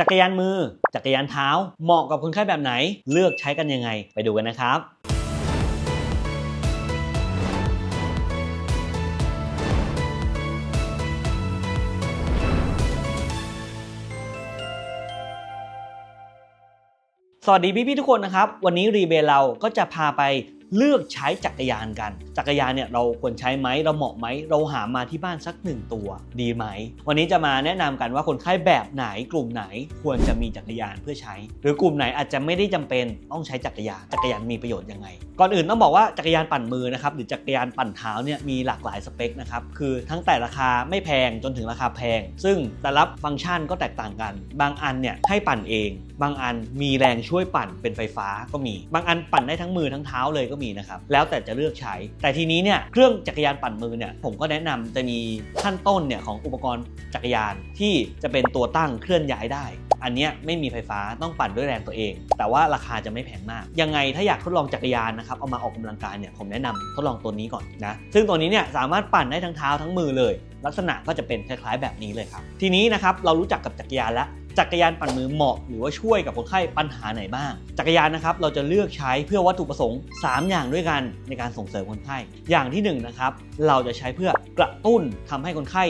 จักรยานมือ จักรยานเท้า เหมาะกับคนไข้แบบไหน เลือกใช้กันยังไง ไปดูกันนะครับสวัสดีพี่ๆทุกคนนะครับ วันนี้รีเบลเราก็จะพาไป เลือกใช้จักรยานกัน จักรยานเนี่ยเราควรใช้ไหมเราเหมาะไหมเราหามาที่บ้านสักหนึ่งตัว ดีไหม วันนี้จะมาแนะนำกันว่าคนไข้แบบไหนกลุ่มไหนควรจะมีจักรยานเพื่อใช้ หรือกลุ่มไหนอาจจะไม่ได้จำเป็นต้องใช้จักรยานจักรยานมีประโยชน์ยังไง ก่อนอื่นต้องบอกว่าจักรยานปั่นมือนะครับหรือจักรยานปั่นเท้าเนี่ยมีหลากหลายสเปคนะครับคือทั้งแต่ราคาไม่แพงจนถึงราคาแพง ซึ่งแต่ละฟังก์ชันก็แตกต่างกัน บางอันเนี่ยให้ปั่นเอง บางอันมีแรงช่วยปั่นเป็นไฟฟ้าก็มี บางอันปั่นได้ทั้งมือทั้งเท้าเลยก็มีนะครับ แล้วแต่จะเลือกใช้ แต่ทีนี้เนี่ยเครื่องจักรยานปั่นมือเนี่ยผมก็แนะนำจะมีขั้นต้นเนี่ยของอุปกรณ์จักรยานที่จะเป็นตัวตั้งเคลื่อนย้ายได้ อันนี้ไม่มีไฟฟ้าต้องปั่นด้วยแรงตัวเอง แต่ว่าราคาจะไม่แพงมาก ยังไงถ้าอยากทดลองจักรยานนะครับเอามาออกกำลังกายเนี่ยผมแนะนำทดลองตัวนี้ก่อนนะซึ่งตัวนี้เนี่ยสามารถปั่นได้ทั้งเท้าทั้งมือเลย ลักษณะก็จะเป็นคล้ายๆแบบนี้เลยครับทีนี้นะครับเรารู้จักกับจักรยานแล้ว จักรยานปั่นมือเหมาะหรือว่าช่วยกับคนไข้ปัญหาไหนบ้าง จักรยานนะครับเราจะเลือกใช้เพื่อวัตถุประสงค์ 3 อย่างด้วยกันในการส่งเสริมคนไข้ อย่างที่1นงนะครับเราจะใช้เพื่อกระตุ้นทำให้คนไข้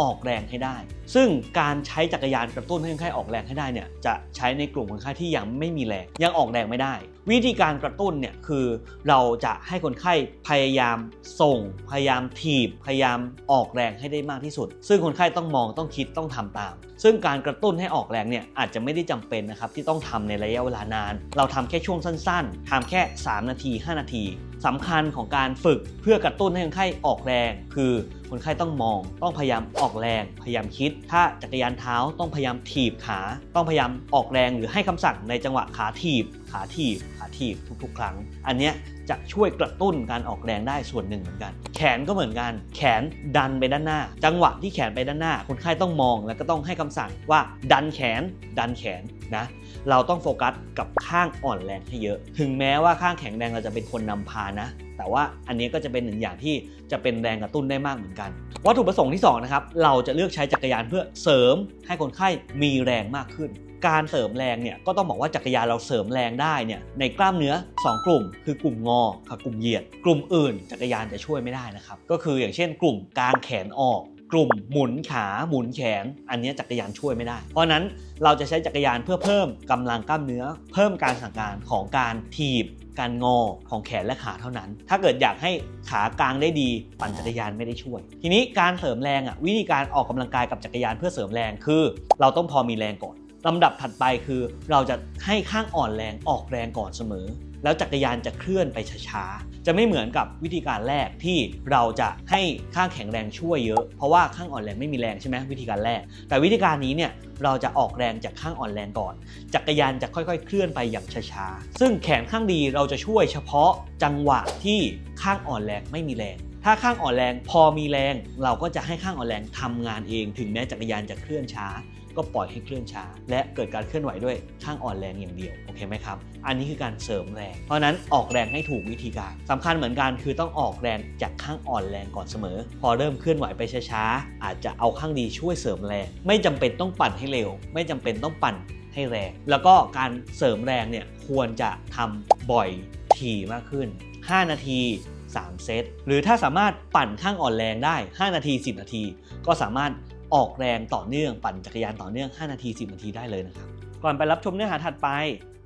ออกแรงให้ได้ ซึ่งการใช้จักรยานกระตุ้นให้คนไข้ออกแรงให้ได้เนี่ยจะใช้ในกลุ่มคนไข้ที่ยังไม่มีแรงยังออกแรงไม่ได้ วิธีการกระตุ้นเนี่ยคือเราจะให้คนไข้พยายามส่ง พยายามถีบ พยายามออกแรงให้ได้มากที่สุด ซึ่งคนไข้ต้องมองต้องคิดต้องทำตาม ซึ่งการกระตุ้นให้ออกแรงเนี่ยอาจจะไม่ได้จำเป็นนะครับที่ต้องทำในระยะเวลานาน เราทำแค่ช่วงสั้น ๆทำแค่ 3 นาที 5 นาทีสำคัญของการฝึกเพื่อกระตุ้นให้คนไข้ออกแรง คือคนไข้ต้องมอง ต้องพยายามออกแรง พยายามคิด ถ้าจักรยานเท้าต้องพยายามถีบขา ต้องพยายามออกแรงหรือให้คำสั่งในจังหวะขาถีบ ขาถีบ ขาถีบทุกๆ ครั้ง อันเนี้ยจะช่วยกระตุ้นการออกแรงได้ส่วนหนึ่งเหมือนกัน แขนก็เหมือนกัน แขนดันไปด้านหน้า จังหวะที่แขนไปด้านหน้า คนไข้ต้องมองแล้วก็ต้องให้คำสั่งว่าดันแขน ดันแขนนะ เราต้องโฟกัสกับข้างอ่อนแรงให้เยอะ ถึงแม้ว่าข้างแข็งแรงเราจะเป็นคนนำพานะ แต่ว่าอันนี้ก็จะเป็นหนึ่งอย่างที่จะเป็นแรงกระตุ้นได้มากเหมือนกัน วัตถุประสงค์ที่2นะครับเราจะเลือกใช้จักรยานเพื่อเสริมให้คนไข้มีแรงมากขึ้น การเสริมแรงเนี่ยก็ต้องบอกว่าจักรยานเราเสริมแรงได้เนี่ยในกล้ามเนื้อ 2 กลุ่ม คือกลุ่มงอกับกลุ่มเหยียด กลุ่มอื่น จักรยานจะช่วยไม่ได้นะครับก็คืออย่างเช่น กลุ่มกางแขนออก กลุ่มหมุนขาหมุนแขน อันนี้จักรยานช่วยไม่ได้ เพราะนั้นเราจะใช้จักรยานเพื่อเพิ่มกำลังกล้ามเนื้อ เพิ่มการสั่งการของการถีบ การงอของแขนและขาเท่านั้น ถ้าเกิดอยากให้ขากลางได้ดี ปั่นจักรยานไม่ได้ช่วย ทีนี้การเสริมแรงอะวิธีการออกกำลังกายกับจักรยานเพื่อเสริมแรงคือ เราต้องพอมีแรงก่อนลำดับถัดไปคือเราจะให้ข้างอ่อนแรงออกแรงก่อนเสมอ แล้วจักรยานจะเคลื่อนไปช้าๆ จะไม่เหมือนกับวิธีการแรกที่เราจะให้ข้างแข็งแรงช่วยเยอะ เพราะว่าข้างอ่อนแรงไม่มีแรงใช่ไหมวิธีการแรก แต่วิธีการนี้เนี่ยเราจะออกแรงจากข้างอ่อนแรงก่อน จักรยานจะค่อยๆ เคลื่อนไปอย่างช้าๆ ซึ่งแขนข้างดีเราจะช่วยเฉพาะจังหวะที่ข้างอ่อนแรงไม่มีแรง ถ้าข้างอ่อนแรงพอมีแรง เราก็จะให้ข้างอ่อนแรงทำงานเอง ถึงแม้จักรยานจะเคลื่อนช้า ก็ปล่อยให้เคลื่อนช้า และเกิดการเคลื่อนไหวด้วยข้างอ่อนแรงอย่างเดียวโอเคไหมครับ อันนี้คือการเสริมแรง เพราะนั้นออกแรงให้ถูกวิธีการสำคัญเหมือนกันคือต้องออกแรงจากข้างอ่อนแรงก่อนเสมอ พอเริ่มเคลื่อนไหวไปช้าๆอาจจะเอาข้างดีช่วยเสริมแรง ไม่จำเป็นต้องปั่นให้เร็ว ไม่จำเป็นต้องปั่นให้แรง แล้วก็การเสริมแรงเนี่ยควรจะทำบ่อยถี่มากขึ้น 5 นาที 3 เซต หรือถ้าสามารถปั่นข้างอ่อนแรงได้ 5 นาที 10 นาที ก็สามารถ ออกแรงต่อเนื่องปั่นจักรยานต่อเนื่อง 5 นาที 10 นาทีได้เลยนะครับ ก่อนไปรับชมเนื้อหาถัดไป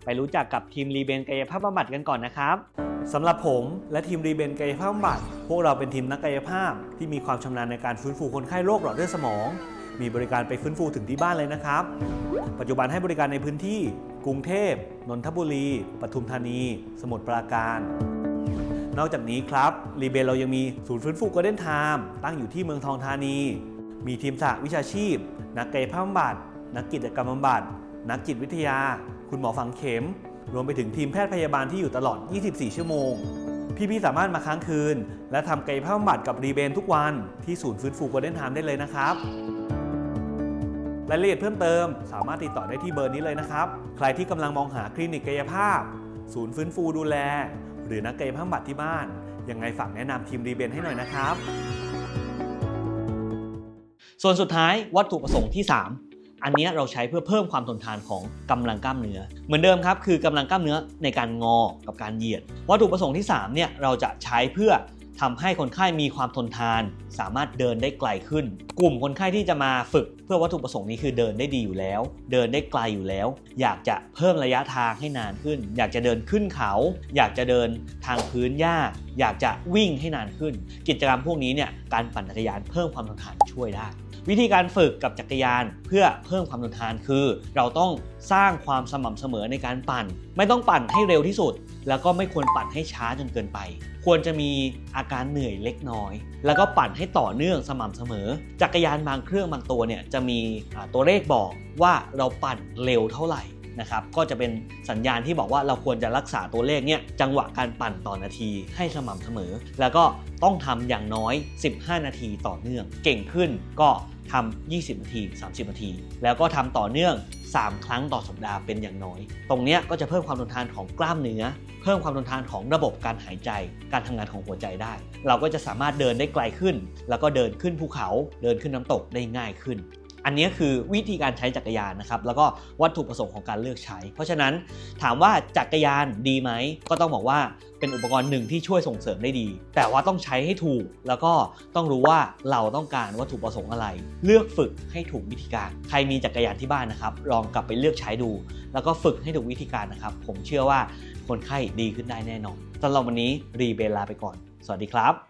ไปรู้จักกับทีมรีเบนกายภาพบำบัดกันก่อนนะครับสำหรับผมและทีมรีเบนกายภาพบำบัดพวกเราเป็นทีมนักกายภาพ ที่มีความชำนาญในการฟื้นฟูคนไข้โรคหลอดเลือดสมอง มีบริการไปฟื้นฟูถึงที่บ้านเลยนะครับ ปัจจุบันให้บริการในพื้นที่ กรุงเทพนนทบุรีปทุมธานี สมุทรปราการนอกจากนี้ครับรีเบนเรายังมีศูนย์ฟื้นฟูโกลเด้นไทม์ตั้งอยู่ที่เมืองทองธานี มีทีมสหวิชาชีพ นักกายภาพบำบัด นักกิจกรรมบำบัด นักจิตวิทยา คุณหมอฝังเข็ม รวมไปถึงทีมแพทย์พยาบาลที่อยู่ตลอด 24 ชั่วโมง พี่ๆสามารถมาค้างคืน และทำกายภาพบำบัดกับรีเบนทุกวันที่ศูนย์ฟื้นฟูโกลเด้นไทม์ได้เลยนะครับรายละเอียดเพิ่มเติม สามารถติดต่อได้ที่เบอร์นี้เลยนะครับ ใครที่กำลังมองหาคลินิกกายภาพ ศูนย์ฟื้นฟูดูแล หรือนักกายภาพบำบัดที่บ้าน ยังไงฝากแนะนำทีมรีเบนให้หน่อยนะครับ ส่วนสุดท้ายวัตถุประสงค์ที่ 3 อันนี้เราใช้เพื่อเพิ่มความทนทานของกำลังกล้ามเนื้อ เหมือนเดิมครับ คือกำลังกล้ามเนื้อในการงอกับการเหยียด วัตถุประสงค์ที่3เนี่ยเราจะใช้เพื่อทำให้คนไข้มีความทนทาน สามารถเดินได้ไกลขึ้น กลุ่มคนไข้ที่จะมาฝึก พื่อวัตถุประสงค์นี้คือเดินได้ดีอยู่แล้ว เดินได้ไกลอยู่แล้ว อยากจะเพิ่มระยะทางให้นานขึ้น อยากจะเดินขึ้นเขา อยากจะเดินทางพื้นหญ้า อยากจะวิ่งให้นานขึ้น กิจกรรมพวกนี้เนี่ยการปั่นจักรยานเพิ่มความทนทานช่วยได้ วิธีการฝึกกับจักรยานเพื่อเพิ่มความทนทานคือ เราต้องสร้างความสม่ำเสมอในการปั่น ไม่ต้องปั่นให้เร็วที่สุด แล้วก็ไม่ควรปั่นให้ช้าจนเกินไป ควรจะมีอาการเหนื่อยเล็กน้อย แล้วก็ปั่นให้ต่อเนื่องสม่ำเสมอ จักรยานบางเครื่องบางตัวเนี่ยจะมีตัวเลขบอกว่าเราปั่นเร็วเท่าไหร่นะครับก็จะเป็นสัญญาณที่บอกว่าเราควรจะรักษาตัวเลขเนี่ยจังหวะการปั่นต่อนาทีให้สม่ำเสมอ แล้วก็ต้องทำอย่างน้อย 15 นาทีต่อเนื่อง เก่งขึ้นก็ทำ 20 นาที 30 นาที แล้วก็ทำต่อเนื่อง 3 ครั้งต่อสัปดาห์เป็นอย่างน้อย ตรงนี้ก็จะเพิ่มความทนทานของกล้ามเนื้อ เพิ่มความทนทานของระบบการหายใจ การทำงานของหัวใจได้ เราก็จะสามารถเดินได้ไกลขึ้น แล้วก็เดินขึ้นภูเขา เดินขึ้นน้ำตกได้ง่ายขึ้น อันนี้คือวิธีการใช้จักรยานนะครับ แล้วก็วัตถุประสงค์ของการเลือกใช้ เพราะฉะนั้นถามว่าจักรยานดีไหม ก็ต้องบอกว่าเป็นอุปกรณ์หนึ่งที่ช่วยส่งเสริมได้ดี แต่ว่าต้องใช้ให้ถูก แล้วก็ต้องรู้ว่าเราต้องการวัตถุประสงค์อะไร เลือกฝึกให้ถูกวิธีการ ใครมีจักรยานที่บ้านนะครับ ลองกลับไปเลือกใช้ดู แล้วก็ฝึกให้ถูกวิธีการนะครับ ผมเชื่อว่าคนไข้ดีขึ้นได้แน่นอนสำหรับวันนี้รีเบลลาไปก่อน สวัสดีครับ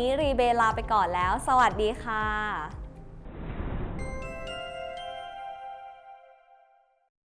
ี้รีเบลลาไปก่อนแล้ว สวัสดีค่ะ